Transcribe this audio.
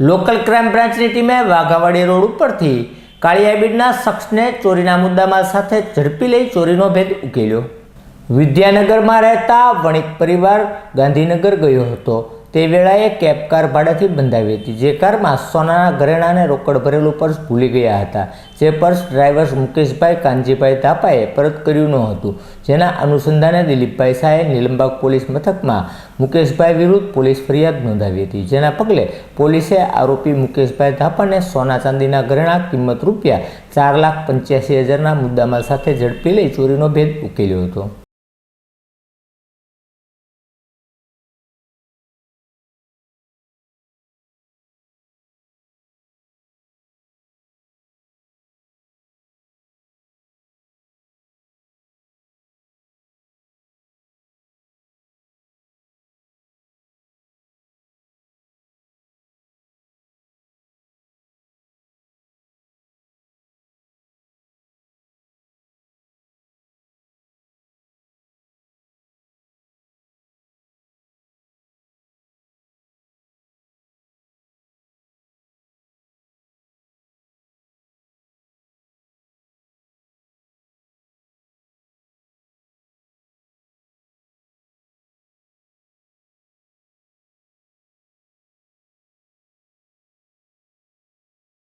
Local crime બ્રાન્ચની ટીમે Waghawadi road ઉપરથી કાળિયાબીડના શખ્સને ચોરીના મુદ્દામાં સાથે ઝડપી લઈ ચોરીનો ભેદ ઉકેલ્યો. વિદ્યાનગરમાં રહેતા વણિક પરિવાર ગાંધીનગર ગયો હતો. તે વેળાએ કેબ કાર ભાડાથી બંધાવી હતી. જે કારમાં સોનાના ઘરેણાને રોકડ ભરેલું પર્સ ભૂલી ગયા હતા. જે પર્સ ડ્રાઈવર મુકેશભાઈ, કાનજીભાઈ થાપાએ પરત કર્યું ન હતું. જેના અનુસંધાને દિલીપભાઈ શાહે નીલમબાગ પોલીસ મથકમાં મુકેશભાઈ વિરુદ્ધ પોલીસ ફરિયાદ નોંધાવી હતી. જેના પગલે પોલીસે આરોપી મુકેશભાઈ થાપાને સોના ચાંદીના ઘરેણાં કિંમત રૂપિયા ચાર લાખ પંચ્યાસી હજારના મુદ્દામાલ સાથે ઝડપી લઈ ચોરીનો ભેદ ઉકેલ્યો હતો.